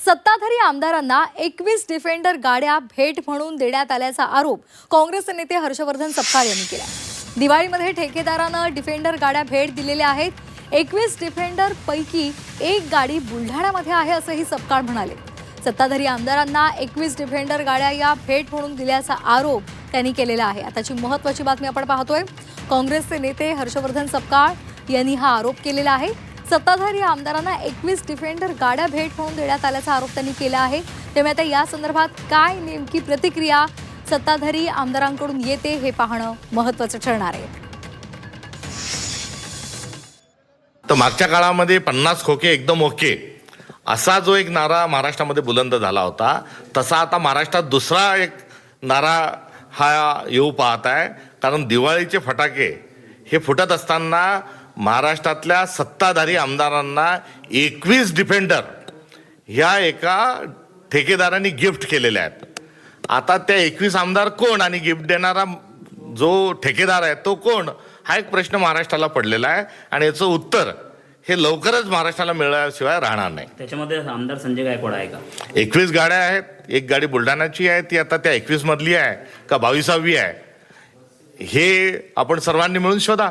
सत्ताधारी आमदारांना एकवीस डिफेंडर गाड्या भेट म्हणून देण्यात आल्याचा आरोप काँग्रेसचे नेते हर्षवर्धन सपकाळ यांनी केला. दिवाळीमध्ये ठेकेदारानं डिफेंडर गाड्या भेट दिलेल्या आहेत. एकवीस डिफेंडर पैकी एक गाडी बुलढाण्यामध्ये आहे असंही सपकाळ म्हणाले. सत्ताधारी आमदारांना एकवीस डिफेंडर गाड्या या भेट म्हणून दिल्याचा आरोप त्यांनी केलेला आहे. आताची महत्वाची बातमी आपण पाहतोय. काँग्रेसचे नेते हर्षवर्धन सपकाळ यांनी हा आरोप केलेला आहे. सत्ताधारी आमदारांना एकवीस डिफेंडर गाड्या भेट होऊन देण्यात आल्याचा आरोप त्यांनी केला आहे. त्यामुळे आता या संदर्भात काय नेमकी प्रतिक्रिया सत्ताधारी आमदारांकडून येते हे पाहणं महत्वाचं ठरणार आहे. तर मागच्या काळामध्ये पन्नास खोके एकदम ओके. असा जो एक नारा महाराष्ट्रामध्ये बुलंद झाला होता तसा आता महाराष्ट्रात दुसरा एक नारा हा येऊ पाहत आहे. कारण दिवाळीचे फटाके हे फुटत असताना महाराष्ट्रातल्या सत्ताधारी आमदारांना एकवीस डिफेंडर ह्या एका ठेकेदारांनी गिफ्ट केलेल्या आहेत. आता त्या एकवीस आमदार कोण आणि गिफ्ट देणारा जो ठेकेदार आहे तो कोण? हा एक प्रश्न महाराष्ट्राला पडलेला आहे आणि याचं उत्तर हे लवकरच महाराष्ट्राला मिळाल्याशिवाय राहणार नाही. त्याच्यामध्ये आमदार संजय गायकवाड आहे का? एकवीस गाड्या आहेत. एक गाडी बुलढाण्याची आहे ती आता त्या एकवीस मधली आहे का बावीसावी आहे. हे आपण सर्वांनी मिळून शोधा.